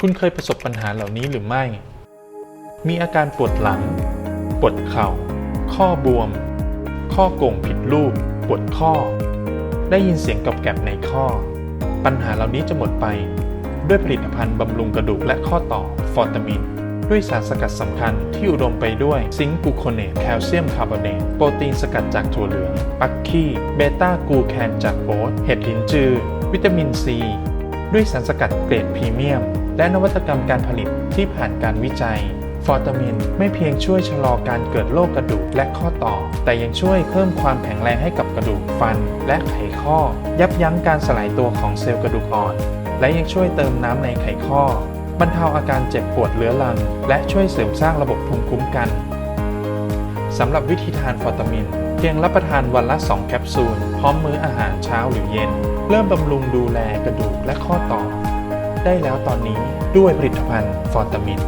คุณเคยประสบปัญหาเหล่านี้หรือไม่ มีอาการปวดหลัง ปวดเข่า ข้อบวม ข้อโก่งผิดรูป ปวดข้อ ได้ยินเสียงกรอบแกบในข้อ ปัญหาเหล่านี้จะหมดไป ด้วยผลิตภัณฑ์บำรุงกระดูกและข้อต่อ ฟอร์ตามิน ด้วยสารสกัดสำคัญที่อุดมไปด้วยซิงค์กูโคเนต แคลเซียมคาร์บอเนต โปรตีนสกัดจากถั่วเหลือง ปักกี้ เบต้ากูแคนจากโอ๊ตเห็ดลินจือ วิตามินซี ด้วยสารสกัดเกรดพรีเมียม และนวัตกรรมการผลิตที่ผ่านการวิจัย ฟอร์ตามินไม่เพียงช่วยชะลอการเกิดโรคกระดูกและข้อต่อ แต่ยังช่วยเพิ่มความแข็งแรงให้กับกระดูกฟัน และไขข้อ ยับยั้งการสลายตัวของเซลล์กระดูกอ่อน และยังช่วยเติมน้ำในไขข้อบรรเทาอาการเจ็บปวดเรื้อรัง และช่วยเสริมสร้างระบบภูมิคุ้มกันสำหรับวิธีทานฟอร์ตามิน เพียงรับประทานวันละ 2 แคปซูล พร้อมมื้ออาหารเช้าหรือเย็น เริ่มบำรุงดูแลกระดูกและข้อต่อ ได้แล้วตอนนี้ด้วยผลิตภัณฑ์ฟอร์ตามิน